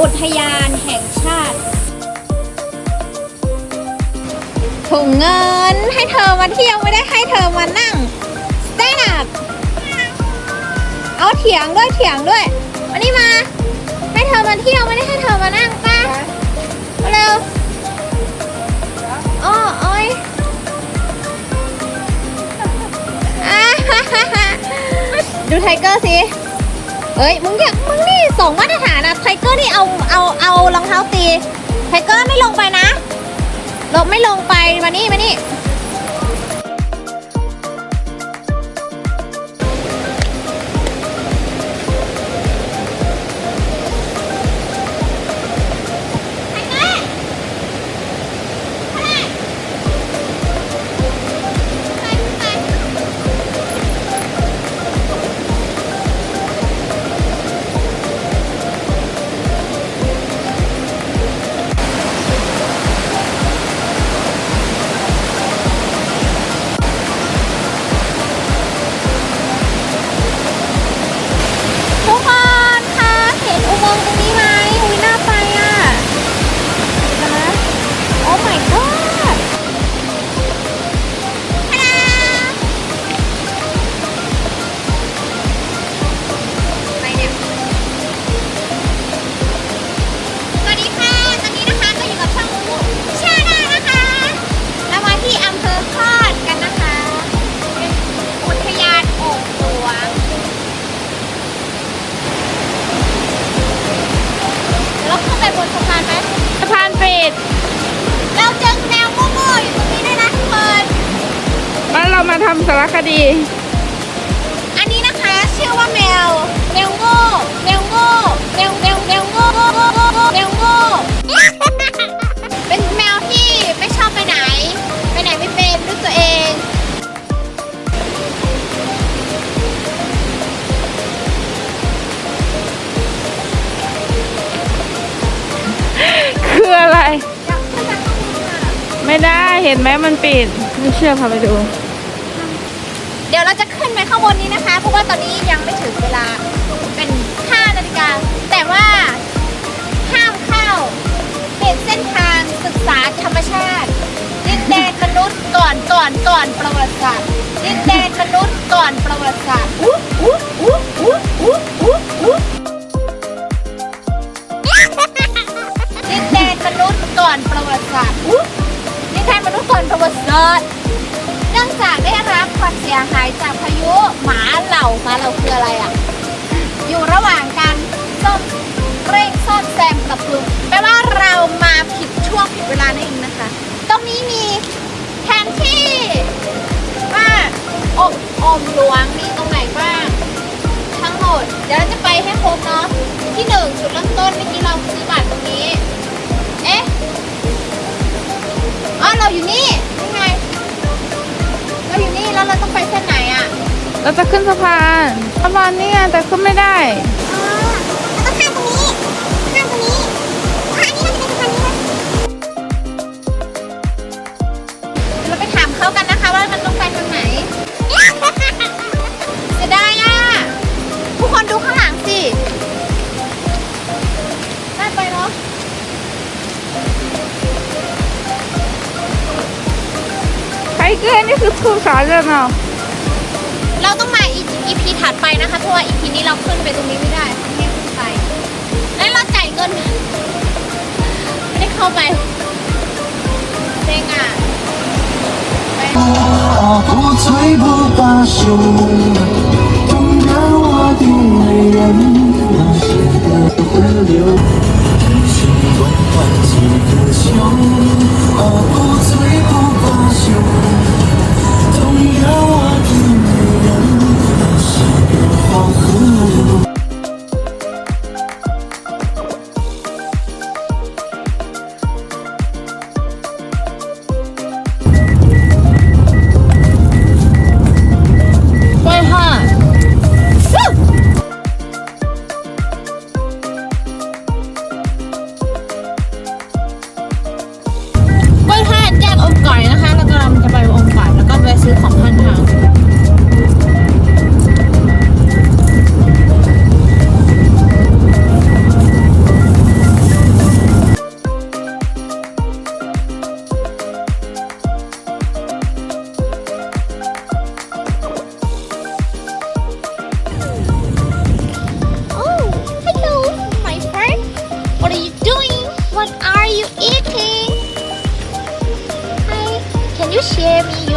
อุทยานแห่งชาติถุงเงินให้เธอมาเที่ยวไม่ได้ให้เธอมานั่ง stand up เอาเถียงด้วยเถียงด้วยมานี่มา ให้เธอมาเที่ยวไม่ได้ให้เธอมานั่งป้าเร็วอ้อโอ้ยดูไทเกอร์สิ เอ้ย มึงอยากมึงนี่สองมาตรฐานนะไทเกอร์นี่เอาเอาเอารองเท้าตีไทเกอร์ไม่ลงไปนะลงไม่ลงไปมานี่มานี่ เรามาทำสารคดี อันนี้นะคะชื่อว่าแมวแมวโง่แมวโง่แมวแมวแมวโง่แมวโง่ เป็นแมวที่ไม่ชอบไปไหน ไปไหนไม่เป็นด้วยตัวเอง คืออะไรอยากขึ้นไปข้างบนอะไม่ได้เห็นไหมมันปิด ไม่เชื่อพาไปดู เดี๋ยวเราจะขึ้นไปข้างบนนี้นะคะ เพราะว่าตอนนี้ยังไม่ถึงเวลาเป็น5นาฬิกา แต่ว่าห้ามเข้าเปลี่ยนเส้นทางศึกษาธรรมชาติ ดินแดนมนุษย์ก่อนก่อนก่อนประวัติศาสตร์ ดินแดนมนุษย์ก่อนประวัติศาสตร์ดินแดนมนุษย์ก่อนประวัติศาสตร์อุ๊ดินแดนมนุษย์ก่อนประวัติศาสตร์ นื่องจากได้รับความเสียหายจากพายุหมาเหล่าหมาเหล่าคืออะไรอะ อยู่ระหว่างการซ่อมเร่งซ่อมแซมปรับปรุงแปลว่าเรามาผิดช่วงผิดเวลานั่นเองนะคะ ตรงนี้มีแผนที่ว่าอบอมหลวงมีตรงไหนบ้าง ทั้งหมด เดี๋ยวเราจะไปให้ครบเนาะที่หนึ่ง เราจะขึ้นสะพานสะพานนี่ไงแต่ขึ้นไม่ได้อ๋อแล้วก็ข้ามตรงนี้ข้ามตรงนี้อ๋ออันนี้เราจะเป็นสะพานนี้นะเดี๋ยวเราไปถามเขากันนะคะว่ามันต้องไปทางไหนเสียดายอะ ทุกคนดูข้างหลังสิได้ไปเนาะไทเกอร์นี่คือคู่สารเลยเนาะ ถัดไปนะคะเพราะว่าอีพีนี้เราขึ้นไปตรงนี้ไม่ได้ไม่ให้ขึ้นไป แล้วเราจ่ายเงินไม่ได้เข้าไปเซ็งอะไป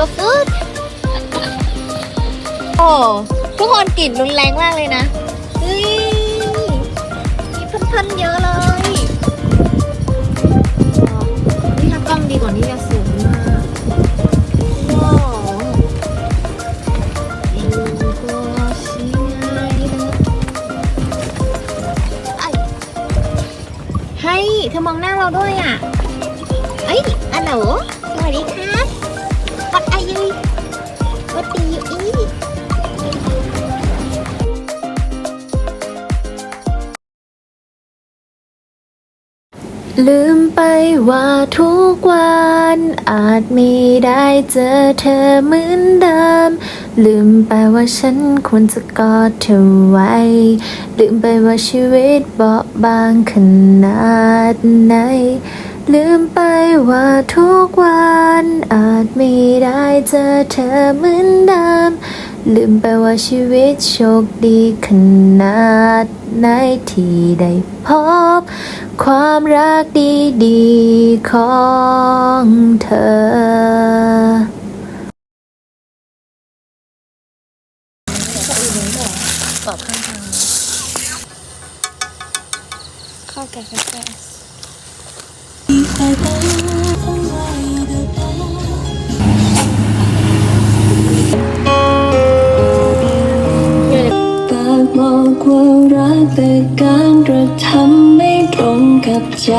your food โอ้ทุกคนกลิ่นรุนแรงมากเลยนะเฮ้ยมีเพื่อนๆเยอะเลยนี่ถ้ากล้องดีกว่านี้จะส ว่าทุกวันอาจไม่ได้เจอเธอเหมือนเดิม ลืมไปว่าฉันควรจะกอดเธอไว้ ลืมไปว่าชีวิตเบาบางขนาดไหน ลืมไปว่าทุกวันอาจไม่ได้เจอเธอเหมือนเดิม ลืมไปว่าชีวิตโชคดีขนาดไหนที่ได้พบ ความรักดีๆของเธอเข้าแก่แก่ แต่การกระทำไม่ตรงกับใจ